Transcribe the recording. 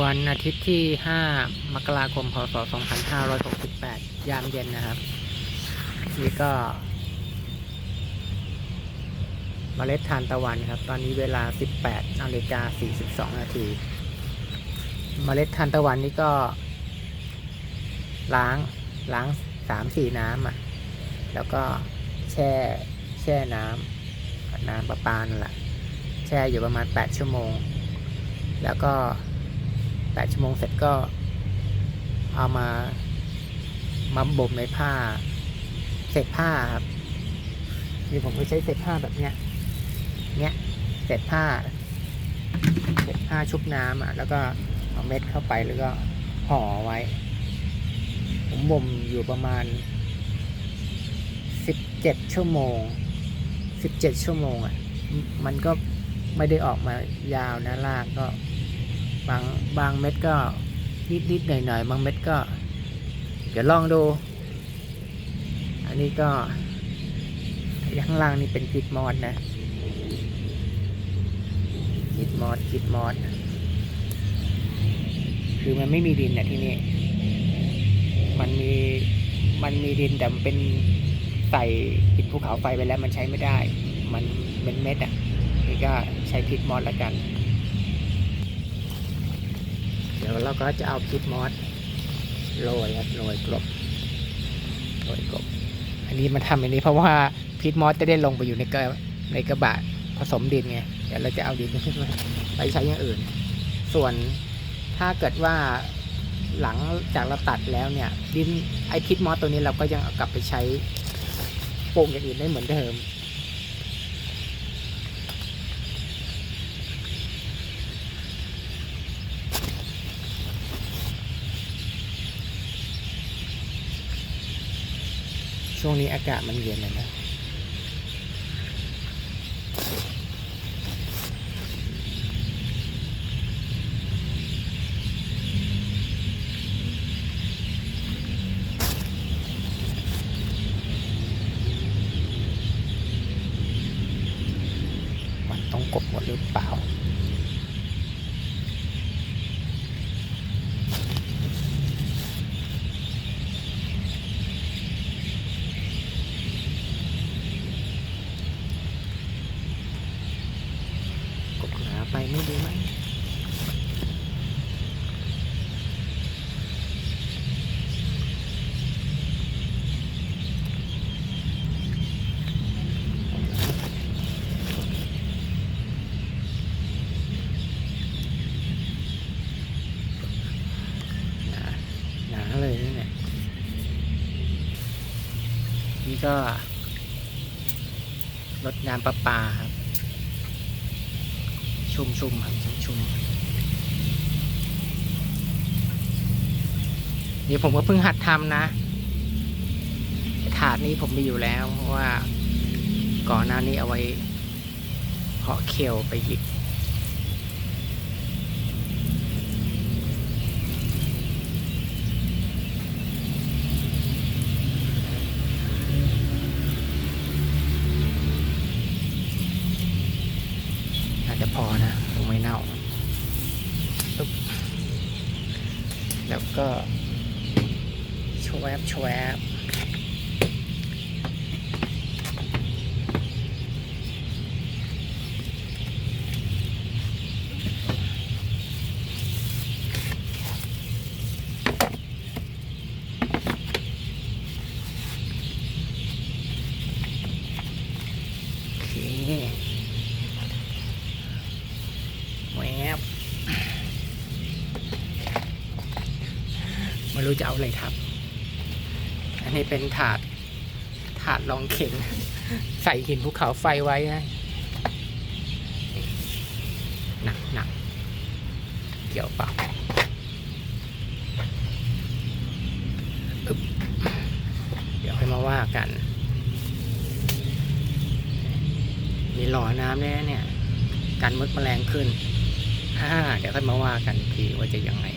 วันอาทิตย์ที่ 5 มกราคม พศ 2568 ยามเย็นนะครับ นี่ก็เมล็ดทานตะวันครับ ตอนนี้เวลา 18นาฬิกา42 นาทีเมล็ดทานตะวันนี่ก็ ล้างล้างสามสี่น้ำอะ แล้วก็แช่แช่น้ำน้ำประปานั่นแหละแช่อยู่ประมาณ 8 ชั่วโมง แล้วก็ 8ชั่วโมงเสร็จก็เอามามาบ่มในผ้าเศษผ้าครับนี่ผมก็ใช้เศษผ้าแบบเนี้ย เนี้ยเศษผ้าเศษผ้าชุบน้ำอะ แล้วก็เอาเม็ดเข้าไปแล้วก็ห่อไว้ ผมบ่มอยู่ประมาณ17ชั่วโมง17ชั่วโมงอะ มันก็ไม่ได้ออกมายาวนะรากก็ บางบางเม็ดก็นิดนิดหน่อยหน่อยๆบางเม็ดก็ เดี๋ยวลองดู อันนี้ก็ข้างล่างนี่เป็นกิดมอดนะกิดมอดกิดมอดคือมันไม่มีดินนะที่นี่ มันมีมันมีดินแต่มันเป็นใส่หินภูเขาไฟไปแล้วมันใช้ไม่ได้ มันเป็นเม็ดอะนี่ก็ใช้พิษมอสล้วกัน เราก็จะเอาพิษมอสโรยครับโรยกลบโรยกลบ อันนี้มันทำอันนี้เพราะว่าพิษมอสจะได้ลงไปอยู่ในกระในกระบะผสมดินไงเดี๋ยวเราจะเอาดินไปใช้อย่างอื่น ส่วนถ้าเกิดว่าหลังจากเราตัดแล้วเนี่ย ดินไอพิษมอสตัวนี้เราก็ยังเอากลับไปใช้ปลูกอย่างอื่นได้เหมือนเดิม ช่วงนี้อากาศมันเย็นเลยนะมันต้องกบหมดหรือเปล่า กบหนา ไปไม่ดีไหมหนาเลยนี่เนี่ยนี่ก็รดน้ำประปาครับ ชุ่มชุ่มๆครับชุ่มชุ่มๆนี่ผมก็เพิ่งหัดทำนะถาดนี้ผมมีอยู่แล้วเพราะว่าก่อนหน้านี้เอาไว้เพาะเคลไปหยิบน่าจะพอนะคงไม่เน่าปึ๊บ แล้วก็ชวบชวบโอเคแวบ ไม่รู้จะเอาอะไรทับอันนี้เป็นถาดถาดรองเข็งใส่หินภูเขาไฟไว้หนักหนักเกี่ยวเปล่าเดี๋ยวค่อยมาว่ากัน มีหล่อน้ำเนี่ยเนี่ยการมดแมลงขึ้นอ่าเดี๋ยวค่อยมาว่ากันทีว่าจะยังไง